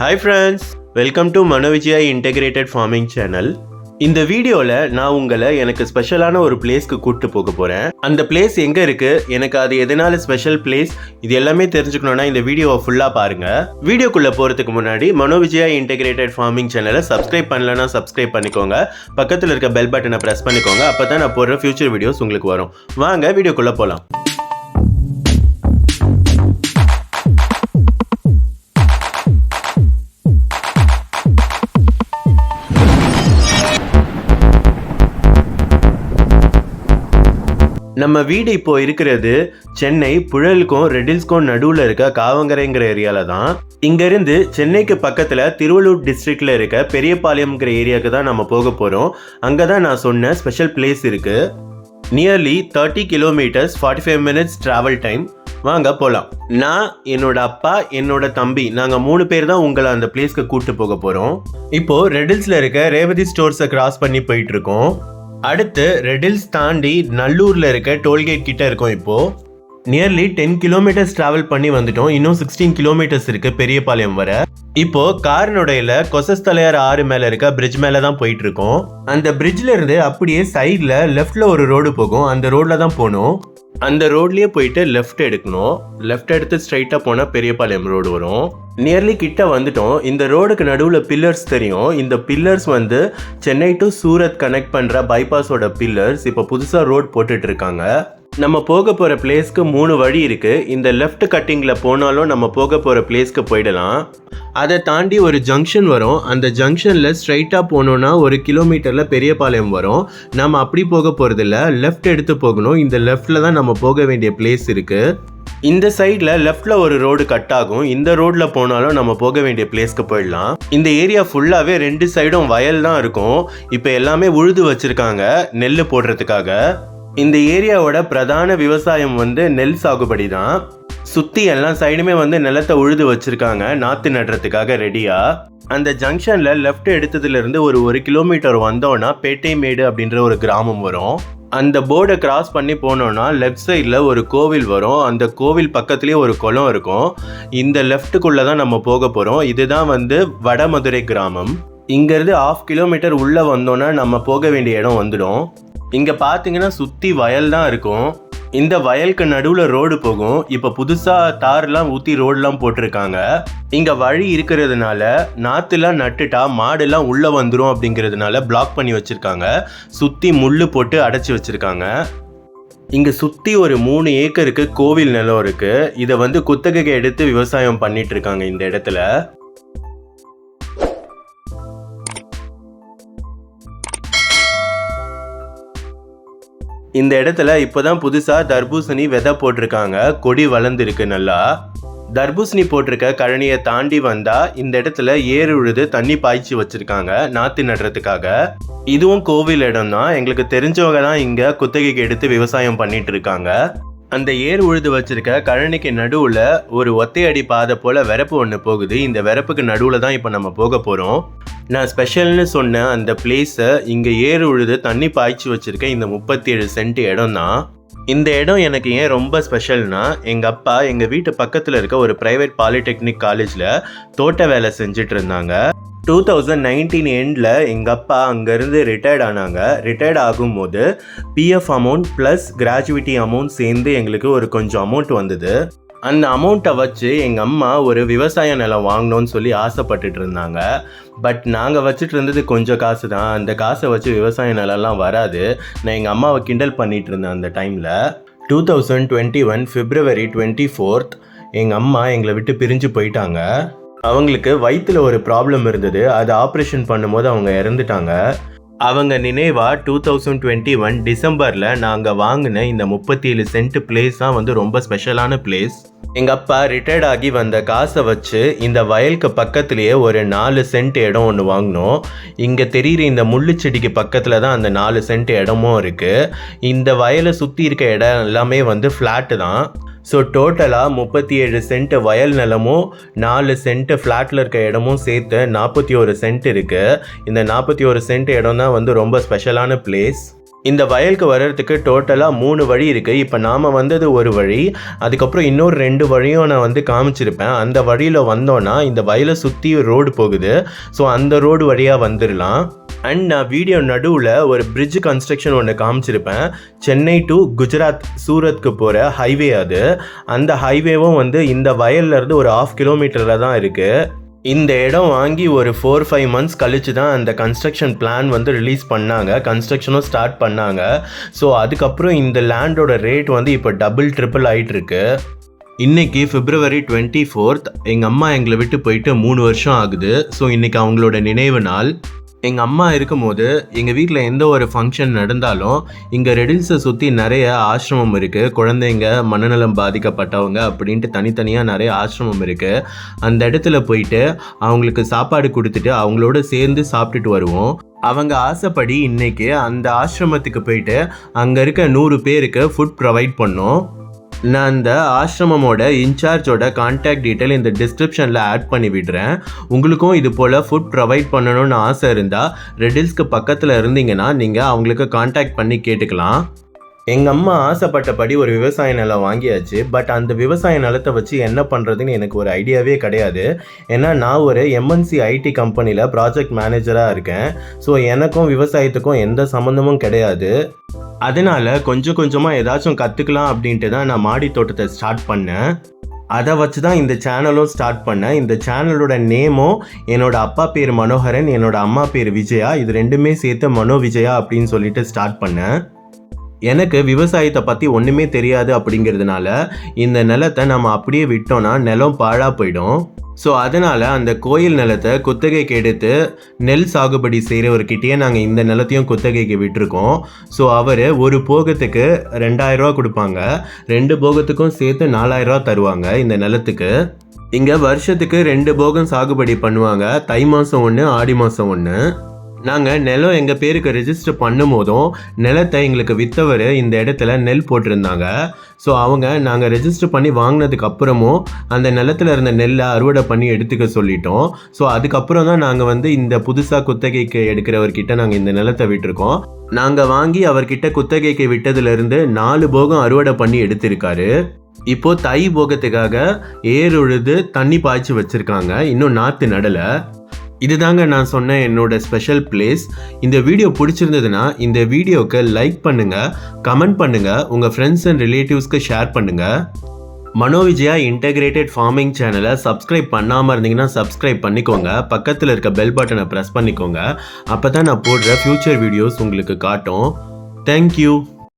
Hi friends welcome to Manovijaya integrated farming channel இந்த வீடியோவில் நான் உங்களை எனக்கு ஸ்பெஷலான ஒரு பிளேஸ்க்கு கூப்பிட்டு போக போகிறேன் அந்த பிளேஸ் எங்கே இருக்குது எனக்கு அது எதனால ஸ்பெஷல் பிளேஸ் இது எல்லாமே தெரிஞ்சுக்கணுன்னா இந்த வீடியோவை ஃபுல்லாக பாருங்கள் வீடியோக்குள்ளே போகிறதுக்கு முன்னாடி மனோவிஜயா இன்டெகிரேட்டட் ஃபார்மிங் சேனலை சப்ஸ்கிரைப் பண்ணலன்னா சப்ஸ்கிரைப் பண்ணிக்கோங்க. பக்கத்தில் இருக்க பெல் பட்டனை ப்ரெஸ் பண்ணிக்கோங்க. அப்போ தான் நான் போடுற ஃபியூச்சர் வீடியோஸ் உங்களுக்கு வரும். வாங்க வீடியோக்குள்ளே போகலாம் நம்ம வீடு இப்போ இருக்கிறது சென்னை புழலுக்கும் ரெட்டில்ஸ்க்கும் நடுவில் இருக்க காவங்கரைங்கிற ஏரியால தான். இங்கேருந்து சென்னைக்கு பக்கத்தில் திருவள்ளூர் டிஸ்ட்ரிக்டில் இருக்க பெரியபாளையம்ங்கிற ஏரியாவுக்கு தான் நம்ம போக போகிறோம் அங்கே தான் நான் சொன்ன ஸ்பெஷல் பிளேஸ் இருக்கு. Nearly thirty kilometres forty five minutes travel time வாங்க போகலாம் நான் என்னோட அப்பா என்னோட தம்பி நாங்கள் மூணு பேர் தான் உங்களை அந்த பிளேஸ்க்கு கூப்பிட்டு போக போகிறோம் இப்போது ரெடில்ஸில் இருக்க ரேவதி ஸ்டோர்ஸை கிராஸ் பண்ணி போயிட்டுருக்கோம் அடுத்து ரெடில்ஸ் தாண்டி நல்லூரில் இருக்க டோல்கேட் கிட்ட இருக்கோம் இப்போது நியர்லி டென் கிலோமீட்டர்ஸ் ட்ராவல் பண்ணி வந்துட்டோம். இன்னும் சிக்ஸ்டீன் கிலோமீட்டர்ஸ் இருக்கு பெரியபாளையம் வர. இப்போ காரினுடையில கொசஸ்தலையார் ஆறு மேல இருக்க பிரிட்ஜ் மேல தான் போயிட்டு இருக்கோம். அந்த பிரிட்ஜ்ல இருந்து அப்படியே சைட்ல லெஃப்ட்ல ஒரு ரோடு போகும். அந்த ரோட்ல தான் போகணும் அந்த ரோட்லயே போயிட்டு லெஃப்ட் எடுக்கணும். லெஃப்ட் எடுத்து ஸ்ட்ரைட்டா போனா பெரியபாளையம் ரோடு வரும். நியர்லி கிட்ட வந்துட்டோம். இந்த ரோடுக்கு நடுவில் பில்லர்ஸ் தெரியும். இந்த பில்லர்ஸ் வந்து சென்னை டு சூரத் கனெக்ட் பண்ணுற பைபாஸோட பில்லர்ஸ் இப்போ புதுசாக ரோட் போட்டுட்டு இருக்காங்க. நம்ம போக போகிற பிளேஸ்க்கு மூணு வழி இருக்குது இந்த லெஃப்ட் கட்டிங்கில் போனாலும் நம்ம போக போகிற பிளேஸ்க்கு போயிடலாம். அதை தாண்டி ஒரு ஜங்ஷன் வரும். அந்த ஜங்ஷனில் ஸ்ட்ரைட்டாக போனோன்னா ஒரு கிலோமீட்டரில் பெரியபாளையம் வரும். நம்ம அப்படி போக போகிறதில்ல லெஃப்ட் எடுத்து போகணும். இந்த லெஃப்டில் தான் நம்ம போக வேண்டிய பிளேஸ் இருக்குது இந்த சைடில் லெஃப்டில் ஒரு ரோடு கட் ஆகும். இந்த ரோட்டில் போனாலும் நம்ம போக வேண்டிய பிளேஸ்க்கு போயிடலாம். இந்த ஏரியா ஃபுல்லாகவே ரெண்டு சைடும் வயல் தான் இருக்கும். இப்போ எல்லாமே உழுது வச்சுருக்காங்க. நெல் போடுறதுக்காக. இந்த ஏரியாவோட பிரதான விவசாயம் வந்து நெல் சாகுபடி தான் சுற்றி எல்லா சைடுமே வந்து நிலத்தை உழுது வச்சிருக்காங்க நாற்று நடுறதுக்காக ரெடியா அந்த ஜங்ஷன்ல லெஃப்ட் எடுத்ததுல இருந்து ஒரு ஒரு கிலோமீட்டர் வந்தோம்னா பேட்டைமேடு அப்படின்ற ஒரு கிராமம் வரும். அந்த போர்டை கிராஸ் பண்ணி போனோம்னா லெஃப்ட் சைடில் ஒரு கோவில் வரும். அந்த கோவில் பக்கத்துலேயே ஒரு குளம் இருக்கும். இந்த லெஃப்ட்டுக்குள்ளே தான் நம்ம போக போகிறோம் இதுதான் வந்து வடமதுரை கிராமம். இங்கேருந்து ஆஃப் கிலோமீட்டர் உள்ளே வந்தோன்னா நம்ம போக வேண்டிய இடம் வந்துடும். இங்கே பார்த்தீங்கன்னா சுற்றி வயல் தான் இருக்கும். இந்த வயலுக்கு நடுவில் ரோடு போகும். இப்போ புதுசாக தார்லாம் ஊற்றி ரோடெலாம் போட்டிருக்காங்க. இங்கே வழி இருக்கிறதுனால நாற்றுலாம் நட்டுட்டா மாடுலாம் உள்ளே வந்துடும் அப்படிங்கிறதுனால பிளாக் பண்ணி வச்சுருக்காங்க. சுற்றி முள் போட்டு அடைச்சி வச்சுருக்காங்க. இங்கே சுற்றி ஒரு மூணு ஏக்கருக்கு கோவில் நிலம் இருக்குது இதை வந்து குத்தகைக்கு எடுத்து விவசாயம் பண்ணிகிட்ருக்காங்க இந்த இடத்துல. இந்த இடத்துல இப்போதான் புதுசாக தர்பூசணி விதை போட்டிருக்காங்க. கொடி வளர்ந்துருக்கு நல்லா. தர்பூசணி போட்டிருக்க கழனியை தாண்டி வந்தா இந்த இடத்துல ஏறு உழுது தண்ணி பாய்ச்சி வச்சிருக்காங்க நாத்து நடுறதுக்காக. இதுவும் கோவில் இடம் தான் எங்களுக்கு தெரிஞ்சவங்க தான் இங்க குத்தகைக்கு எடுத்து விவசாயம் பண்ணிட்டு இருக்காங்க. அந்த ஏர் உழுது வச்சிருக்க கழனிக்கு நடுவில் ஒரு ஒத்தையடி பாதை போல வெறப்பு ஒன்று போகுது. இந்த விரப்புக்கு நடுவில் தான் இப்போ நம்ம போக போகிறோம் நான் ஸ்பெஷல்னு சொன்ன அந்த பிளேஸை இங்கே ஏர் உழுது தண்ணி பாய்ச்சி வச்சிருக்க இந்த முப்பத்தி ஏழு சென்ட் இடம் தான் இந்த இடம் எனக்கு ஏன் ரொம்ப ஸ்பெஷல்னா எங்கள் அப்பா எங்கள் வீட்டு பக்கத்தில் இருக்க ஒரு ப்ரைவேட் பாலிடெக்னிக் காலேஜில் தோட்ட வேலை செஞ்சுட்டு இருந்தாங்க. டூ தௌசண்ட் நைன்டீன் எண்டில் எங்கள் அப்பா அங்கேருந்து ரிட்டையர்ட் ஆனாங்க. ரிட்டையர்ட் ஆகும்போது PF amount plus gratuity amount சேர்ந்து எங்களுக்கு ஒரு கொஞ்சம் அமௌண்ட் வந்தது. அந்த அமௌண்ட்டை வச்சு எங்கள் அம்மா ஒரு விவசாய நிலம் வாங்கணும்னு சொல்லி ஆசைப்பட்டுட்டு இருந்தாங்க. பட் நாங்கள் வச்சுட்டு இருந்தது கொஞ்சம் காசு தான். அந்த காசை வச்சு விவசாய நிலம்லாம் வராது. நான் எங்கள் அம்மாவை கிண்டல் பண்ணிட்டு இருந்தேன் அந்த டைமில் two thousand twenty one February twenty fourth எங்கள் அம்மா எங்களை விட்டு பிரிஞ்சு போயிட்டாங்க. அவங்களுக்கு வயிற்றுல ஒரு ப்ராப்ளம் இருந்தது. அது ஆப்ரேஷன் பண்ணும்போது அவங்க இறந்துட்டாங்க. அவங்க நினைவா டூ தௌசண்ட் டுவெண்ட்டி ஒன் டிசம்பரில் நாங்கள் வாங்கின இந்த முப்பத்தி ஏழு சென்ட் பிளேஸ் தான் வந்து ரொம்ப ஸ்பெஷலான பிளேஸ் எங்கள் அப்பா ரிட்டையர்ட் ஆகி வந்த காசை வச்சு இந்த வயலுக்கு பக்கத்துலேயே ஒரு நாலு சென்ட் இடம் ஒன்று வாங்கினோம். இங்கே தெரிகிற இந்த முள்ளு செடிக்கு பக்கத்தில் தான் அந்த நாலு சென்ட் இடமும் இருக்குது இந்த வயலை சுற்றி இருக்க இடம் எல்லாமே வந்து ஃப்ளாட்டு தான். ஸோ டோட்டலாக முப்பத்தி ஏழு சென்ட் வயல் நிலமும் நாலு சென்ட் ஃப்ளாட்டில் இருக்க இடமும் சேர்த்து நாற்பத்தி ஒரு சென்ட் இருக்குது இந்த நாற்பத்தி ஒரு சென்ட் இடம் தான் வந்து ரொம்ப ஸ்பெஷலான பிளேஸ் இந்த வயலுக்கு வர்றதுக்கு டோட்டலாக மூணு வழி இருக்குது இப்போ நாம் வந்தது ஒரு வழி அதுக்கப்புறம் இன்னொரு ரெண்டு வழியும் நான் வந்து காமிச்சிருப்பேன். அந்த வழியில் வந்தோன்னா இந்த வயலை சுற்றி ரோடு போகுது. ஸோ அந்த ரோடு வழியாக வந்துடலாம் அண்ட் நான் வீடியோ நடுவில் ஒரு பிரிட்ஜ் கன்ஸ்ட்ரக்ஷன் ஒன்று காமிச்சிருப்பேன். சென்னை டு குஜராத் சூரத்க்கு போகிற ஹைவே அது. அந்த ஹைவேவும் வந்து இந்த வயல்ல இருந்து ஒரு ஆஃப் கிலோமீட்டரில் தான் இருக்குது இந்த இடம் வாங்கி ஒரு ஃபோர் ஃபைவ் மந்த்ஸ் கழித்து தான் அந்த கன்ஸ்ட்ரக்ஷன் பிளான் வந்து ரிலீஸ் பண்ணாங்க. கன்ஸ்ட்ரக்ஷனும் ஸ்டார்ட் பண்ணாங்க. ஸோ அதுக்கப்புறம் இந்த லேண்டோட ரேட் வந்து இப்போ டபுள் ட்ரிபிள் ஆகிட்டுருக்கு இன்றைக்கி ஃபிப்ரவரி டுவெண்ட்டி ஃபோர்த் எங்கள் அம்மா எங்களை விட்டு போயிட்டு மூணு வருஷம் ஆகுது. ஸோ இன்றைக்கி அவங்களோட நினைவு நாள். எங்கள் அம்மா இருக்கும்போது எங்கள் வீட்டில் எந்த ஒரு ஃபங்க்ஷன் நடந்தாலும் இங்கே ரெடில்ஸை சுற்றி நிறைய ஆசிரமம் இருக்குது குழந்தைங்க மனநலம் பாதிக்கப்பட்டவங்க அப்படின்ட்டு தனித்தனியாக நிறைய ஆசிரமம் இருக்குது அந்த இடத்துல போயிட்டு அவங்களுக்கு சாப்பாடு கொடுத்துட்டு அவங்களோட சேர்ந்து சாப்பிட்டுட்டு வருவோம். அவங்க ஆசைப்படி இன்றைக்கி அந்த ஆசிரமத்துக்கு போயிட்டு அங்கே இருக்க நூறு பேருக்கு ஃபுட் ப்ரொவைட் பண்ணோம். நான் அந்த ஆசிரமமோட இன்சார்ஜோட கான்டாக்ட் டீட்டெயில் இந்த டிஸ்கிரிப்ஷனில் ஆட் பண்ணி விடுறேன். உங்களுக்கும் இது போல் ஃபுட் ப்ரொவைட் பண்ணணும்னு ஆசை இருந்தால் ரெடில்ஸ்க்கு பக்கத்தில் இருந்தீங்கன்னா நீங்கள் அவங்களுக்கு கான்டாக்ட் பண்ணி கேட்டுக்கலாம். எங்கள் அம்மா ஆசைப்பட்டபடி ஒரு விவசாய நிலம் வாங்கியாச்சு. பட் அந்த விவசாய நிலத்தை வச்சு என்ன பண்ணுறதுன்னு எனக்கு ஒரு ஐடியாவே கிடையாது. ஏன்னா நான் ஒரு எம்என்சி ஐடி கம்பெனியில் ப்ராஜெக்ட் மேனேஜராக இருக்கேன். ஸோ எனக்கும் விவசாயத்துக்கும் எந்த சம்மந்தமும் கிடையாது. அதனால கொஞ்சம் கொஞ்சமாக ஏதாச்சும் கற்றுக்கலாம் அப்படின்ட்டு தான் நான் மாடி தோட்டத்தை ஸ்டார்ட் பண்ணேன். அதை வச்சு தான் இந்த சேனலும் ஸ்டார்ட் பண்ணேன். இந்த சேனலோட நேமும் என்னோட அப்பா பேர் மனோகரன் என்னோட அம்மா பேர் விஜயா. இது ரெண்டுமே சேர்த்து மனோ விஜயா அப்படின்னு சொல்லிட்டு ஸ்டார்ட் பண்ணேன். எனக்கு விவசாயத்தை பற்றி ஒன்றுமே தெரியாது அப்படிங்கிறதுனால இந்த நிலத்தை நம்ம அப்படியே விட்டோம்னா நிலம் பாழாக போயிடும். ஸோ அதனால் அந்த கோயில் நிலத்தை குத்தகைக்கு எடுத்து நெல் சாகுபடி செய்கிறவர்கிட்டயே நாங்கள் இந்த நிலத்தையும் குத்தகைக்கு விட்டுருக்கோம். ஸோ அவர் ஒரு போகத்துக்கு ரெண்டாயிரரூவா கொடுப்பாங்க. ரெண்டு போகத்துக்கும் சேர்த்து நாலாயிரரூவா தருவாங்க இந்த நிலத்துக்கு. இங்கே வருஷத்துக்கு ரெண்டு போகம் சாகுபடி பண்ணுவாங்க. தை மாதம் ஒன்று ஆடி மாதம் ஒன்று நாங்கள் நிலம் எங்கள் பேருக்கு ரெஜிஸ்டர் பண்ணும் போதும் நிலத்தை எங்களுக்கு விற்றவர் இந்த இடத்துல நெல் போட்டிருந்தாங்க. ஸோ அவங்க நாங்கள் ரெஜிஸ்டர் பண்ணி வாங்கினதுக்கு அப்புறமும் அந்த நிலத்துல இருந்த நெல்லை அறுவடை பண்ணி எடுத்துக்க சொல்லிட்டோம். ஸோ அதுக்கப்புறம் தான் நாங்கள் வந்து இந்த புதுசாக குத்தகைக்கு எடுக்கிறவர்கிட்ட நாங்கள் இந்த நிலத்தை விட்டுருக்கோம். நாங்கள் வாங்கி அவர்கிட்ட குத்தகைக்கு விட்டதுலேருந்து நாலு போகம் அறுவடை பண்ணி எடுத்திருக்காரு. இப்போ தை போகத்துக்காக ஏர் உழுது தண்ணி பாய்ச்சி வச்சிருக்காங்க. இன்னும் நாற்று நடலை. இதுதாங்க நான் சொன்ன என்னோட ஸ்பெஷல் பிளேஸ் இந்த வீடியோ பிடிச்சிருந்ததுன்னா இந்த வீடியோவுக்கு லைக் பண்ணுங்க கமெண்ட் பண்ணுங்க உங்க ஃப்ரெண்ட்ஸ் அண்ட் ரிலேட்டிவ்ஸ்க்கு ஷேர் பண்ணுங்க. மனோவிஜயா இன்டகிரேட்டட் ஃபார்மிங் சேனலை சப்ஸ்கிரைப் பண்ணாமல் இருந்தீங்கன்னா சப்ஸ்கிரைப் பண்ணிக்கோங்க. பக்கத்தில் இருக்க பெல் பட்டனை ப்ரெஸ் பண்ணிக்கோங்க. அப்போ தான் நான் போடுற ஃப்யூச்சர் வீடியோஸ் உங்களுக்கு காட்டும். தேங்க்யூ